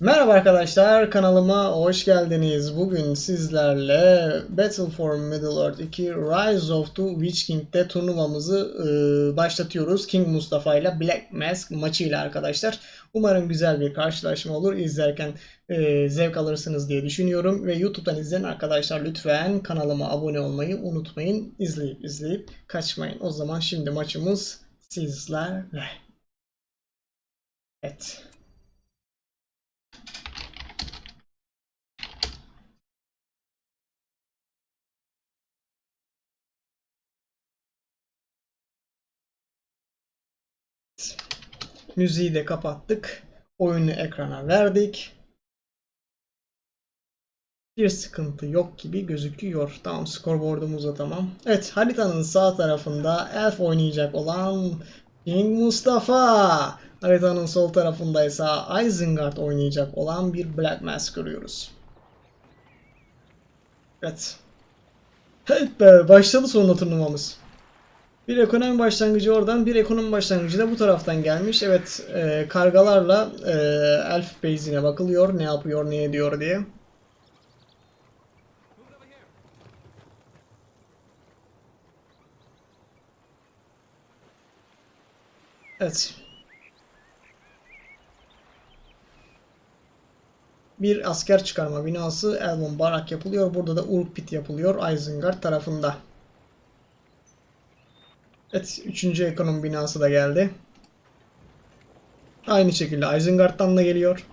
Merhaba arkadaşlar kanalıma hoş geldiniz. Bugün sizlerle Battle for Middle-earth 2 Rise of the Witch King'de turnuvamızı e, başlatıyoruz. King Mustafa ile Black Mask maçıyla arkadaşlar. Umarım güzel bir karşılaşma olur. İzlerken e, zevk alırsınız diye düşünüyorum. Ve YouTube'dan izleyen arkadaşlar lütfen kanalıma abone olmayı unutmayın. İzleyip izleyip kaçmayın. O zaman şimdi maçımız sizlerle. Evet. Müziği de kapattık. Oyunu ekrana verdik. Bir sıkıntı yok gibi gözüküyor. Tamam skorboardumuz da tamam. Evet haritanın sağ tarafında Elf oynayacak olan King Mustafa. Haritanın sol tarafında ise Isengard oynayacak olan bir Black Mask görüyoruz. Evet. Evet be başladı sonunda turnuvamız. Bir ekonomi başlangıcı oradan, bir ekonomi başlangıcı da bu taraftan gelmiş. Evet, e, kargalarla e, Elf base'ine bakılıyor. Ne yapıyor, ne ediyor diye. Evet. Bir asker çıkarma binası Elbon Barak yapılıyor. Burada da Urk Pit yapılıyor Isengard tarafında. Evet, üçüncü ekonomi binası da geldi. Aynı şekilde Isengard'dan da geliyor.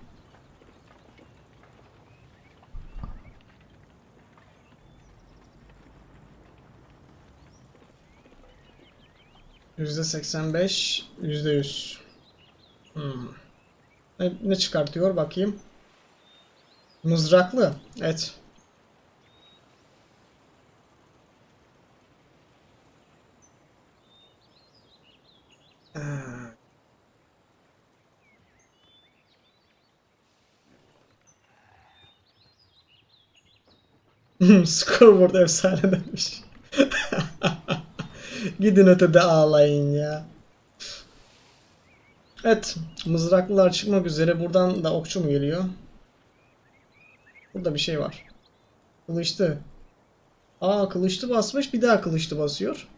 Yüzde seksen beş, yüzde yüz. Hmm. Ne, ne çıkartıyor bakayım. Mızraklı. Evet. Scoreboard efsane demiş. Gidin ötede ağlayın ya. Evet, mızraklılar çıkmak üzere. Buradan da okçu mu geliyor? Burada bir şey var. Kılıçlı. Aa kılıçlı basmış, bir daha kılıçlı basıyor.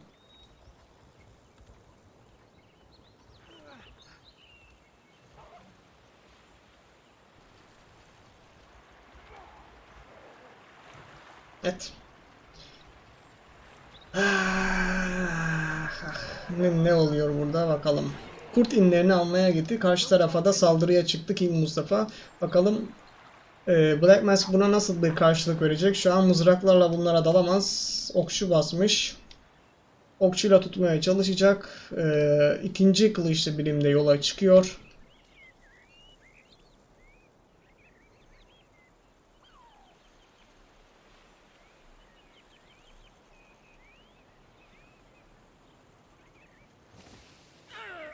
Evet. Ah, ah. Ne, ne oluyor burada bakalım. Kurt inlerini almaya gitti. Karşı tarafa da saldırıya çıktı King Mustafa. Bakalım e, Black Mask buna nasıl bir karşılık verecek? Şu an mızraklarla bunlara dalamaz. Okçu basmış. Okçuyla tutmaya çalışacak. E, ikinci kılıçlı birimde yola çıkıyor.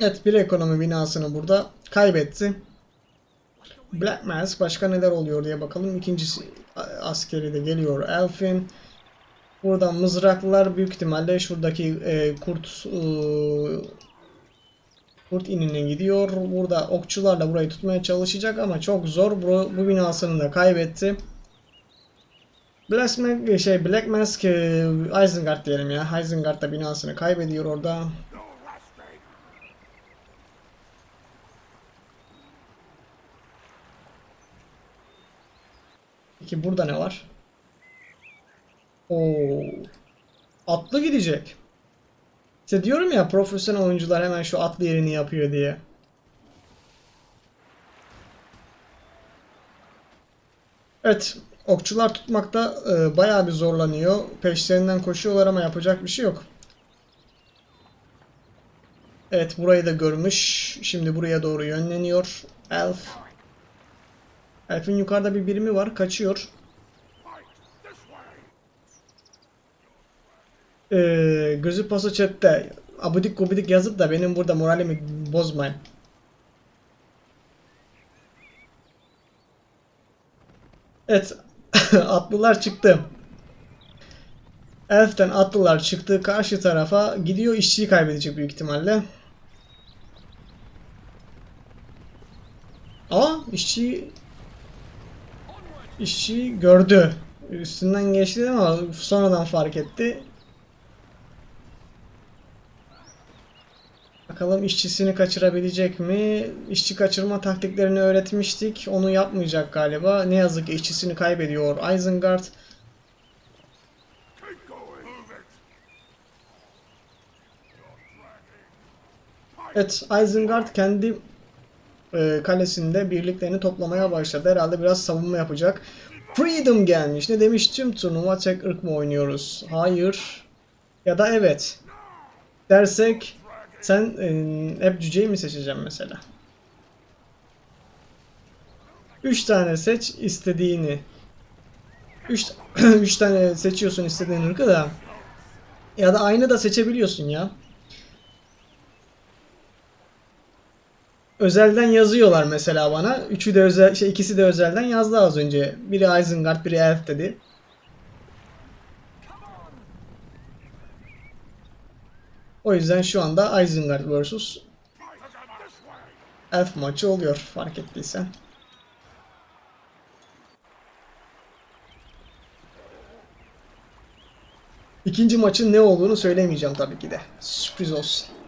Evet bir ekonomi binasını burada kaybetti. Black Mask başka neler oluyor diye bakalım. İkincisi askeri de geliyor Elfin. Buradan mızraklılar büyük ihtimalle şuradaki e, kurt e, kurt inine gidiyor. Burada okçularla burayı tutmaya çalışacak ama çok zor. Bu, bu binasını da kaybetti. Black Mask, şey, Black Mask e, Isengard diyelim ya. Isengard da binasını kaybediyor orada. Peki burada ne var? Oo. Atlı gidecek. İşte diyorum ya profesyonel oyuncular hemen şu atlı yerini yapıyor diye. Evet, okçular tutmakta e, bayağı bir zorlanıyor. Peşlerinden koşuyorlar ama yapacak bir şey yok. Evet, burayı da görmüş. Şimdi buraya doğru yönleniyor. Elf. Elf'in yukarıda bir birimi var. Kaçıyor. Ee, gözü paso chatte. Abudik gubidik yazıp da benim burada moralimi bozmayın. Evet. atlılar çıktı. Elf'ten atlılar çıktı. Karşı tarafa gidiyor. işçiyi kaybedecek büyük ihtimalle. Aa işçiyi işçi gördü. Üstünden geçti ama sonradan fark etti. Bakalım işçisini kaçırabilecek mi? İşçi kaçırma taktiklerini öğretmiştik. Onu yapmayacak galiba. Ne yazık ki işçisini kaybediyor Isengard. Evet, Isengard kendi e, kalesinde birliklerini toplamaya başladı. Herhalde biraz savunma yapacak. Freedom gelmiş. Ne demiş? Tüm turnuva tek ırk mı oynuyoruz? Hayır. Ya da evet. Dersek sen e, hep cüceyi mi seçeceğim mesela? 3 tane seç istediğini. 3 3 tane seçiyorsun istediğin ırkı da ya da aynı da seçebiliyorsun ya. Özelden yazıyorlar mesela bana. Üçü de özel, şey ikisi de özelden yazdı az önce. Biri Isengard, biri Elf dedi. O yüzden şu anda Isengard vs. Elf maçı oluyor fark ettiysen. İkinci maçın ne olduğunu söylemeyeceğim tabii ki de. Sürpriz olsun.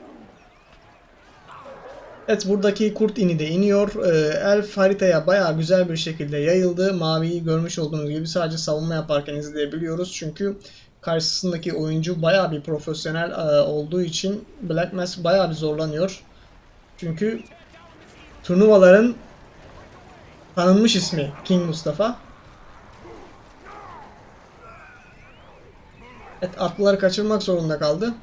Evet buradaki kurt ini de iniyor. Ee, Elf haritaya bayağı güzel bir şekilde yayıldı. Maviyi görmüş olduğunuz gibi sadece savunma yaparken izleyebiliyoruz. Çünkü karşısındaki oyuncu bayağı bir profesyonel e, olduğu için Black Mask bayağı bir zorlanıyor. Çünkü turnuvaların tanınmış ismi King Mustafa. Evet atlıları kaçırmak zorunda kaldı.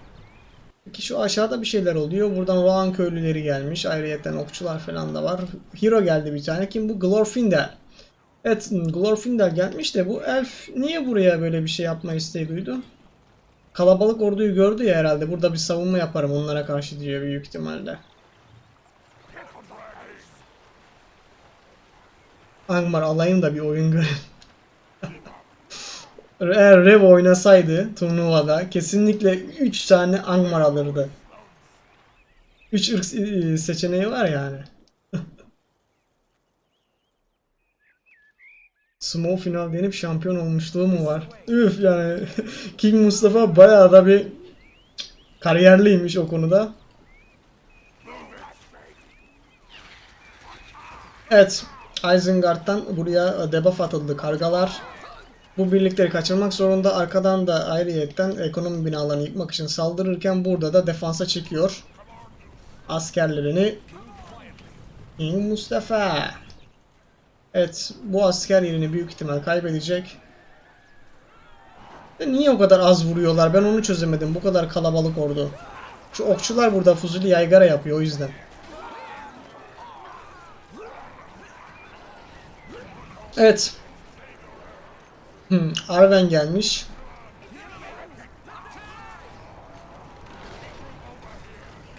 Peki şu aşağıda bir şeyler oluyor. Buradan Rohan köylüleri gelmiş. Ayrıyeten okçular falan da var. Hero geldi bir tane. Kim bu? Glorfindel. Evet Glorfindel gelmiş de bu elf niye buraya böyle bir şey yapma isteği duydu? Kalabalık orduyu gördü ya herhalde. Burada bir savunma yaparım onlara karşı diyor büyük ihtimalle. Angmar alayım da bir oyun görelim. Eğer Rev oynasaydı turnuvada kesinlikle 3 tane Angmar alırdı. 3 ırk e, seçeneği var yani. Small final denip şampiyon olmuşluğu mu var? Üf yani King Mustafa bayağı da bir kariyerliymiş o konuda. Evet. Isengard'dan buraya debuff atıldı kargalar. Bu birlikleri kaçırmak zorunda. Arkadan da ayrıyetten ekonomi binalarını yıkmak için saldırırken burada da defansa çekiyor. Askerlerini Mustafa. Evet bu asker yerini büyük ihtimal kaybedecek. Ve niye o kadar az vuruyorlar? Ben onu çözemedim. Bu kadar kalabalık ordu. Şu okçular burada fuzuli yaygara yapıyor o yüzden. Evet. Hmm, Arven gelmiş.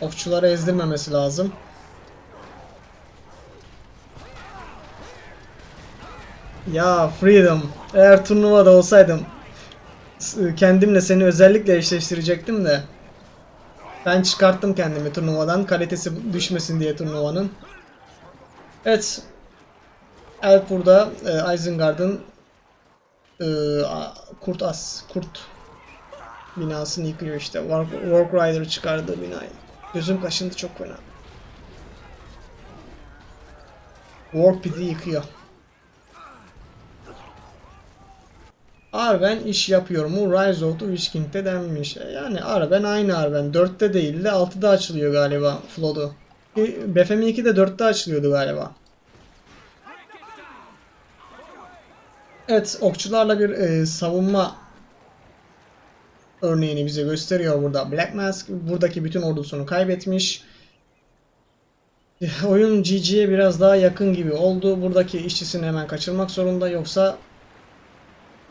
Okçuları ezdirmemesi lazım. Ya Freedom. Eğer turnuvada olsaydım kendimle seni özellikle eşleştirecektim de. Ben çıkarttım kendimi turnuvadan. Kalitesi düşmesin diye turnuvanın. Evet. Elf burada e, Isengard'ın e, Kurt As, Kurt binasını yıkıyor işte. Wark Rider çıkardığı binayı. Gözüm kaşındı çok fena. Warp Pit'i yıkıyor. Arven iş yapıyor mu? Rise of the Witch King'de denmiş. Yani Arven aynı Arven. 4'te değil de 6'da açılıyor galiba Flood'u. BFM 2'de 4'te açılıyordu galiba. Evet, okçularla bir e, savunma örneğini bize gösteriyor burada. Black Mask buradaki bütün ordusunu kaybetmiş. Oyun GG'ye biraz daha yakın gibi oldu. Buradaki işçisini hemen kaçırmak zorunda yoksa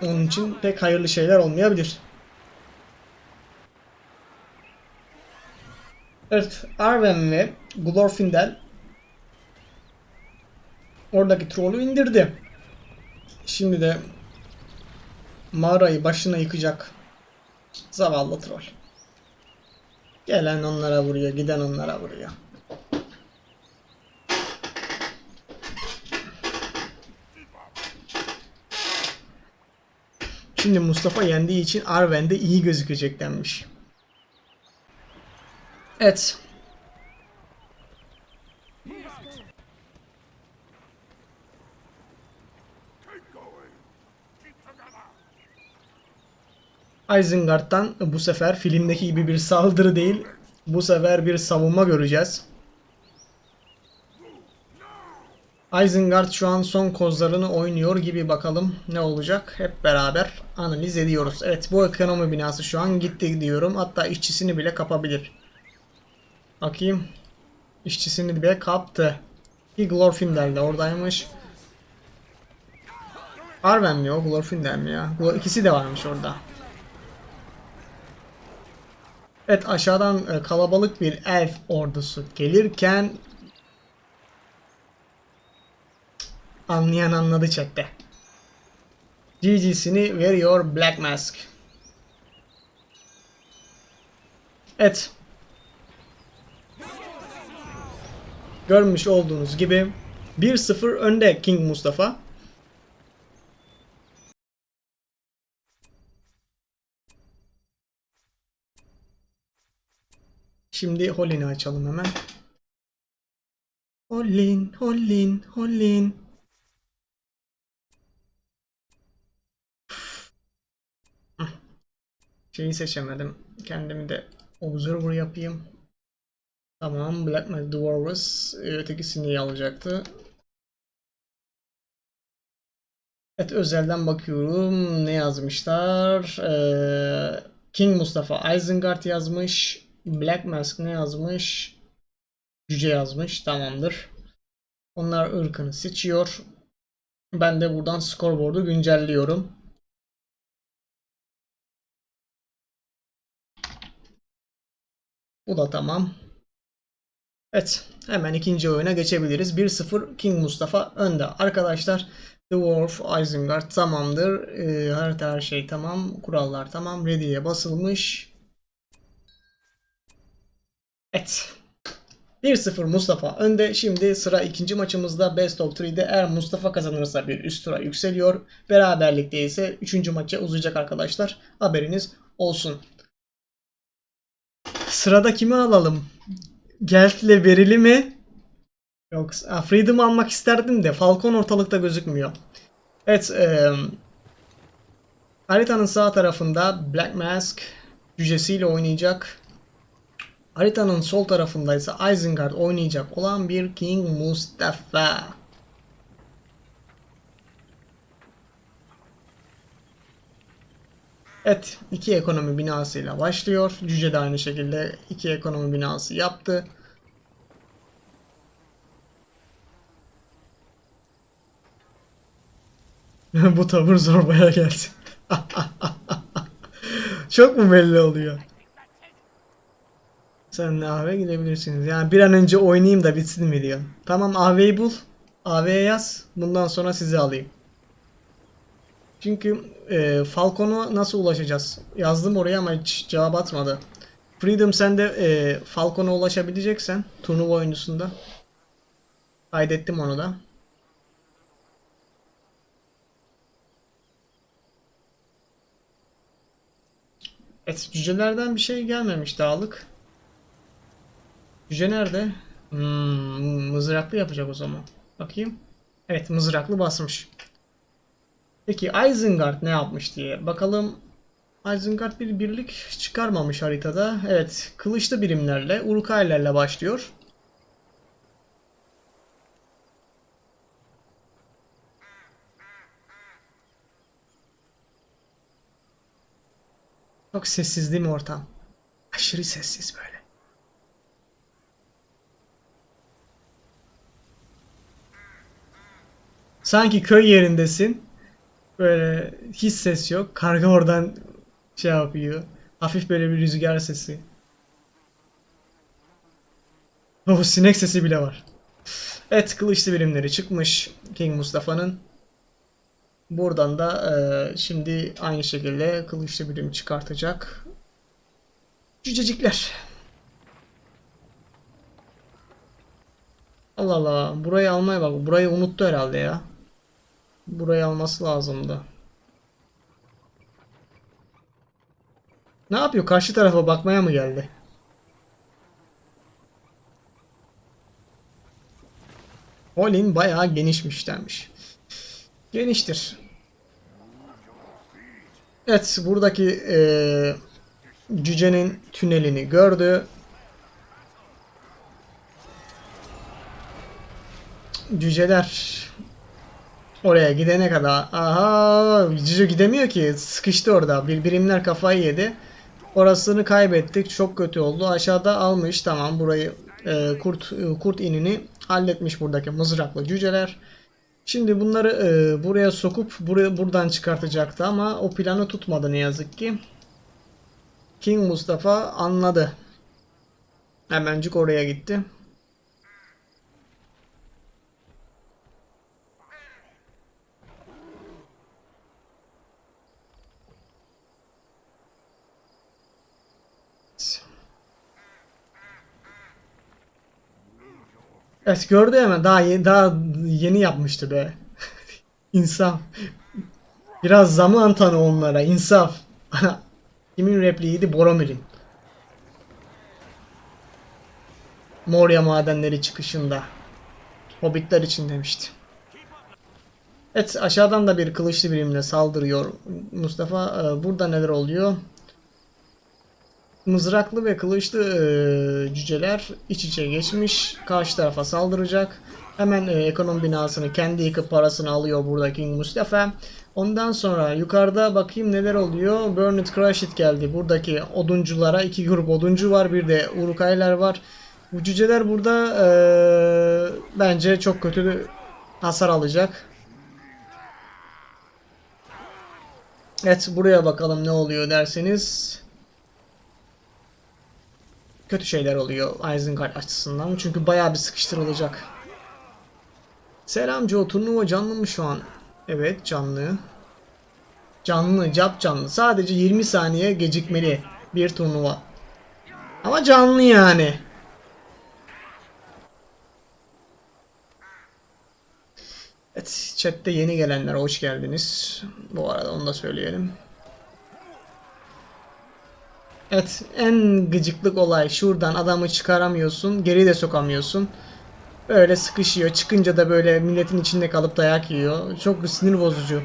onun için pek hayırlı şeyler olmayabilir. Evet, Arwen ve Glorfindel oradaki trollü indirdi. Şimdi de mağarayı başına yıkacak zavallı troll. Gelen onlara vuruyor, giden onlara vuruyor. Şimdi Mustafa yendiği için Arven'de iyi gözükecek denmiş. Evet. Isengard'dan bu sefer filmdeki gibi bir saldırı değil, bu sefer bir savunma göreceğiz. Isengard şu an son kozlarını oynuyor gibi bakalım ne olacak hep beraber analiz ediyoruz. Evet bu ekonomi binası şu an gitti diyorum hatta işçisini bile kapabilir. Bakayım işçisini bile kaptı. Ki Glorfindel de oradaymış. Arwen mi o Glorfindel mi ya? İkisi de varmış orada. Evet aşağıdan e, kalabalık bir elf ordusu gelirken Anlayan anladı chatte. GG'sini veriyor Black Mask. Evet. Görmüş olduğunuz gibi 1-0 önde King Mustafa. Şimdi Holin'i açalım hemen. Holin, Holin, Holin. Şeyi seçemedim. Kendimi de observer yapayım. Tamam. Black Magic Dwarves ötekisini iyi alacaktı. Evet özelden bakıyorum. Ne yazmışlar? Ee, King Mustafa Isengard yazmış. Black Mask ne yazmış? Cüce yazmış. Tamamdır. Onlar ırkını seçiyor. Ben de buradan scoreboard'u güncelliyorum. Bu da tamam. Evet. Hemen ikinci oyuna geçebiliriz. 1-0 King Mustafa önde. Arkadaşlar Dwarf Isengard tamamdır. Ee, harita her şey tamam. Kurallar tamam. Ready'ye basılmış. Evet. 1-0 Mustafa önde. Şimdi sıra ikinci maçımızda Best of 3'de eğer Mustafa kazanırsa bir üst tura yükseliyor. Beraberlikte ise 3. maça uzayacak arkadaşlar. Haberiniz olsun. Sırada kimi alalım? Gelt'le Berili mi? Yoksa Freedom almak isterdim de Falcon ortalıkta gözükmüyor. Evet, e, haritanın sağ tarafında Black Mask cücesiyle oynayacak. Haritanın sol tarafında ise Isengard oynayacak olan bir King Mustafa. Evet, iki ekonomi binasıyla başlıyor. Cüce de aynı şekilde iki ekonomi binası yaptı. Bu tavır zorbaya gelsin. Çok mu belli oluyor? Sen de AV gidebilirsiniz. Yani bir an önce oynayayım da bitsin mi diyor. Tamam AV'yi bul. AV'ye yaz. Bundan sonra sizi alayım. Çünkü e, Falcon'a nasıl ulaşacağız? Yazdım oraya ama hiç cevap atmadı. Freedom sen de e, Falcon'a ulaşabileceksen turnuva oyuncusunda. Kaydettim onu da. Evet cücelerden bir şey gelmemiş dağlık. Cüce nerede? Hmm, mızraklı yapacak o zaman. Bakayım. Evet mızraklı basmış. Peki Isengard ne yapmış diye bakalım. Isengard bir birlik çıkarmamış haritada. Evet, kılıçlı birimlerle, Urukaylerle başlıyor. Çok sessiz değil mi ortam? Aşırı sessiz böyle. Sanki köy yerindesin. Böyle hiç ses yok. Karga oradan şey yapıyor. Hafif böyle bir rüzgar sesi. Oh sinek sesi bile var. Evet kılıçlı birimleri çıkmış King Mustafa'nın. Buradan da e, şimdi aynı şekilde kılıçlı birim çıkartacak. Cücecikler. Allah Allah. Burayı almaya bak. Burayı unuttu herhalde ya. Burayı alması lazımdı. Ne yapıyor? Karşı tarafa bakmaya mı geldi? Holin bayağı genişmiş denmiş. Geniştir. Evet buradaki eee, cücenin tünelini gördü. Cüceler oraya gidene kadar aha cüce gidemiyor ki sıkıştı orada. Bir birimler kafayı yedi. Orasını kaybettik çok kötü oldu. Aşağıda almış tamam burayı e, kurt e, kurt inini halletmiş buradaki mızraklı cüceler. Şimdi bunları e, buraya sokup buraya buradan çıkartacaktı ama o planı tutmadı ne yazık ki. King Mustafa anladı. Hemencik oraya gitti Evet gördü hemen daha yeni, daha yeni yapmıştı be. İnsaf. Biraz zaman tanı onlara insaf. Kimin repliğiydi? Boromir'in. Moria madenleri çıkışında. Hobbitler için demişti. Evet aşağıdan da bir kılıçlı birimle saldırıyor Mustafa. Ee, Burada neler oluyor? Mızraklı ve kılıçlı e, cüceler iç içe geçmiş. Karşı tarafa saldıracak. Hemen e, ekonomi binasını kendi yıkıp parasını alıyor buradaki Mustafa. Ondan sonra yukarıda bakayım neler oluyor. Burn it, geldi. Buradaki odunculara iki grup oduncu var. Bir de Urukaylar var. Bu cüceler burada e, bence çok kötü hasar alacak. Evet buraya bakalım ne oluyor derseniz kötü şeyler oluyor Isengard açısından. Çünkü bayağı bir sıkıştırılacak. Selam Joe. Turnuva canlı mı şu an? Evet canlı. Canlı, cap canlı. Sadece 20 saniye gecikmeli bir turnuva. Ama canlı yani. Evet, chatte yeni gelenler hoş geldiniz. Bu arada onu da söyleyelim. Evet en gıcıklık olay şuradan adamı çıkaramıyorsun geri de sokamıyorsun. Böyle sıkışıyor çıkınca da böyle milletin içinde kalıp dayak yiyor. Çok sinir bozucu.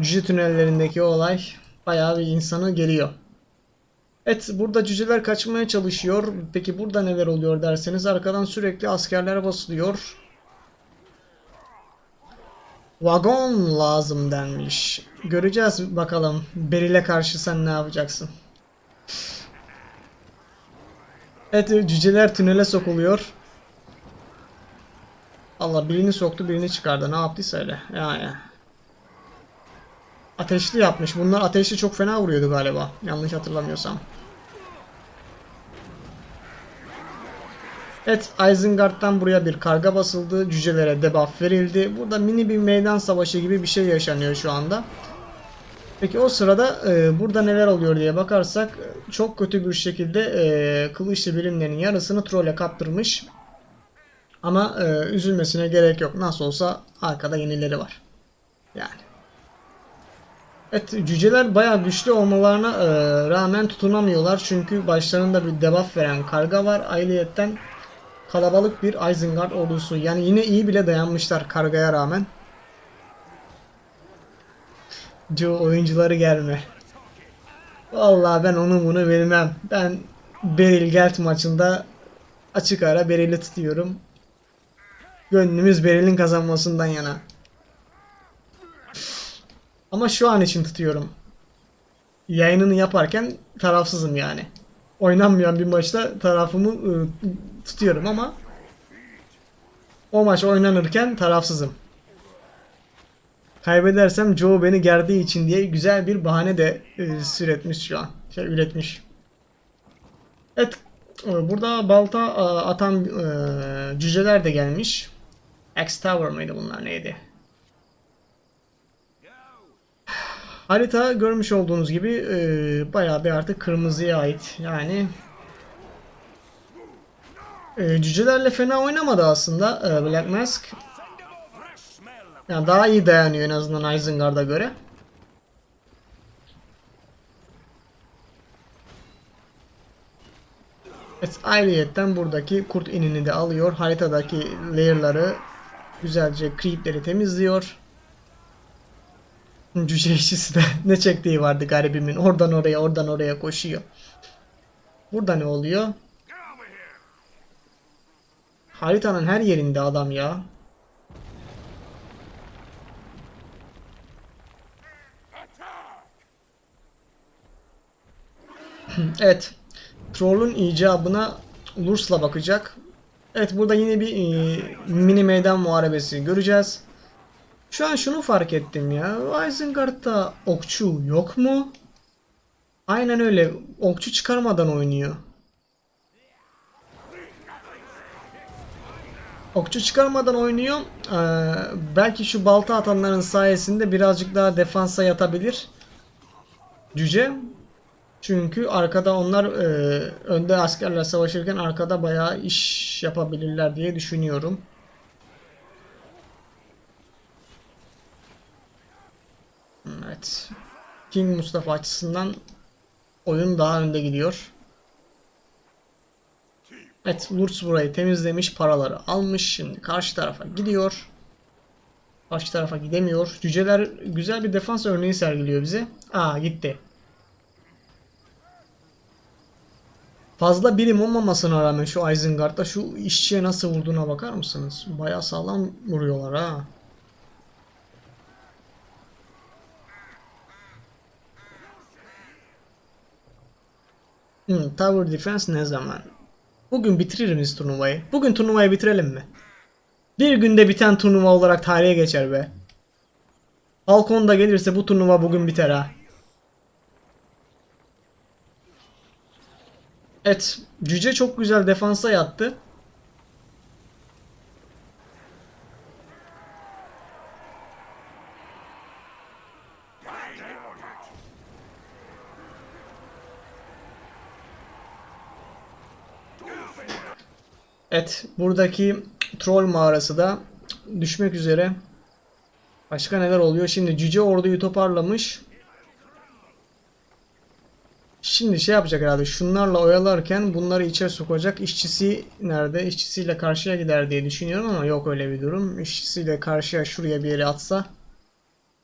Cüce tünellerindeki olay bayağı bir insanı geriyor. Evet burada cüceler kaçmaya çalışıyor. Peki burada neler oluyor derseniz arkadan sürekli askerler basılıyor. Vagon lazım denmiş. Göreceğiz bakalım. Beril'e karşı sen ne yapacaksın? Evet cüceler tünele sokuluyor. Allah birini soktu birini çıkardı. Ne yaptıysa öyle. Yani. Ateşli yapmış. Bunlar ateşli çok fena vuruyordu galiba. Yanlış hatırlamıyorsam. Evet Isengard'dan buraya bir karga basıldı. Cücelere debuff verildi. Burada mini bir meydan savaşı gibi bir şey yaşanıyor şu anda. Peki o sırada e, burada neler oluyor diye bakarsak çok kötü bir şekilde e, kılıçlı birimlerin yarısını trole kaptırmış. Ama e, üzülmesine gerek yok. Nasıl olsa arkada yenileri var. Yani. Evet cüceler bayağı güçlü olmalarına e, rağmen tutunamıyorlar. Çünkü başlarında bir debuff veren karga var. Ayrıyetten kalabalık bir Isengard ordusu. Yani yine iyi bile dayanmışlar kargaya rağmen. Joe oyuncuları gelme. Vallahi ben onu bunu bilmem. Ben Beril Gelt maçında açık ara Beril'i tutuyorum. Gönlümüz Beril'in kazanmasından yana. Ama şu an için tutuyorum. Yayınını yaparken tarafsızım yani. Oynanmayan bir maçta tarafımı ıı, tutuyorum ama o maç oynanırken tarafsızım. Kaybedersem Joe beni gerdiği için diye güzel bir bahane de e, süretmiş şu an. Şey üretmiş. Evet. e, Burada balta e, atan e, cüceler de gelmiş. X Tower mıydı bunlar neydi? Harita görmüş olduğunuz gibi e, bayağı bir artık kırmızıya ait. Yani e, cücelerle fena oynamadı aslında e, Black Mask. Yani daha iyi dayanıyor en azından Isengard'a göre. Evet, ayrıyetten buradaki kurt inini de alıyor. Haritadaki layer'ları güzelce creep'leri temizliyor. Cüce şey, işçisi de ne çektiği vardı garibimin. Oradan oraya oradan oraya koşuyor. Burada ne oluyor? Haritanın her yerinde adam ya. Evet. Troll'un icabına Lurs'la bakacak. Evet burada yine bir e, mini meydan muharebesi göreceğiz. Şu an şunu fark ettim ya. Isengard'da okçu yok mu? Aynen öyle. Okçu çıkarmadan oynuyor. Okçu çıkarmadan oynuyor. Ee, belki şu balta atanların sayesinde birazcık daha defansa yatabilir. Cüce. Çünkü arkada onlar e, önde askerler savaşırken arkada bayağı iş yapabilirler diye düşünüyorum. Evet. King Mustafa açısından oyun daha önde gidiyor. Evet, Lurz burayı temizlemiş, paraları almış. Şimdi karşı tarafa gidiyor. Karşı tarafa gidemiyor. Cüceler güzel bir defans örneği sergiliyor bize. Aa gitti. Fazla birim olmamasına rağmen şu Isengard'da şu işçiye nasıl vurduğuna bakar mısınız? Bayağı sağlam vuruyorlar ha. Hmm, Tower Defense ne zaman? Bugün bitirir miyiz turnuvayı? Bugün turnuvayı bitirelim mi? Bir günde biten turnuva olarak tarihe geçer be. Halkon da gelirse bu turnuva bugün biter ha. Evet. Cüce çok güzel defansa yattı. Evet. Buradaki troll mağarası da düşmek üzere. Başka neler oluyor? Şimdi cüce orduyu toparlamış. Şimdi şey yapacak herhalde. Şunlarla oyalarken bunları içe sokacak. İşçisi nerede? İşçisiyle karşıya gider diye düşünüyorum ama yok öyle bir durum. İşçisiyle karşıya şuraya bir yere atsa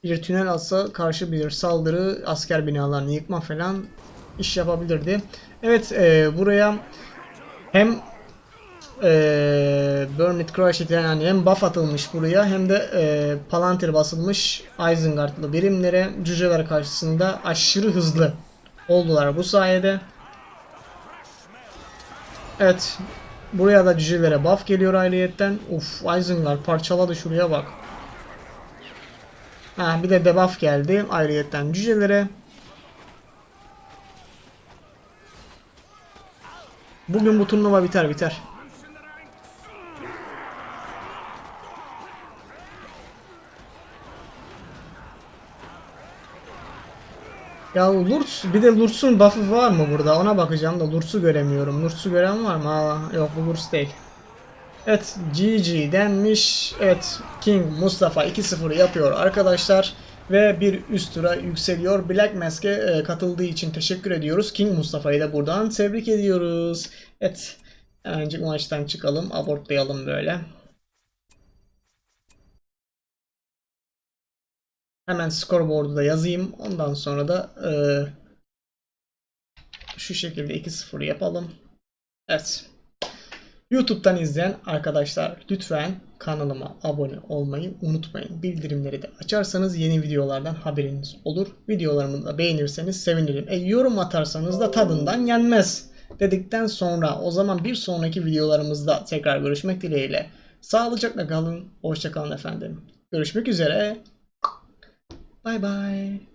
bir tünel atsa karşı bir saldırı asker binalarını yıkma falan iş yapabilirdi. Evet e, buraya hem e, Burn It yani hem buff atılmış buraya hem de e, Palantir basılmış Isengard'lı birimlere cüceler karşısında aşırı hızlı oldular bu sayede. Evet. Buraya da cücelere buff geliyor ayrıyetten. Uf Isengard parçaladı şuraya bak. Ha, bir de debuff geldi ayrıyetten cücelere. Bugün bu turnuva biter biter. Ya Lurz bir de Lurz'un buff'ı var mı burada? Ona bakacağım da Lurz'u göremiyorum. Lurz'u gören var mı? Aa, yok bu Lurz değil. Evet GG denmiş. Evet King Mustafa 2-0 yapıyor arkadaşlar. Ve bir üst tura yükseliyor. Black Mask'e e, katıldığı için teşekkür ediyoruz. King Mustafa'yı da buradan tebrik ediyoruz. Evet. Hemencik maçtan çıkalım. Abortlayalım böyle. Hemen scoreboard'u da yazayım. Ondan sonra da e, şu şekilde 2-0 yapalım. Evet. YouTube'dan izleyen arkadaşlar lütfen kanalıma abone olmayı unutmayın. Bildirimleri de açarsanız yeni videolardan haberiniz olur. Videolarımı da beğenirseniz sevinirim. E, yorum atarsanız da tadından yenmez dedikten sonra o zaman bir sonraki videolarımızda tekrar görüşmek dileğiyle. Sağlıcakla kalın. Hoşçakalın efendim. Görüşmek üzere. Bye bye.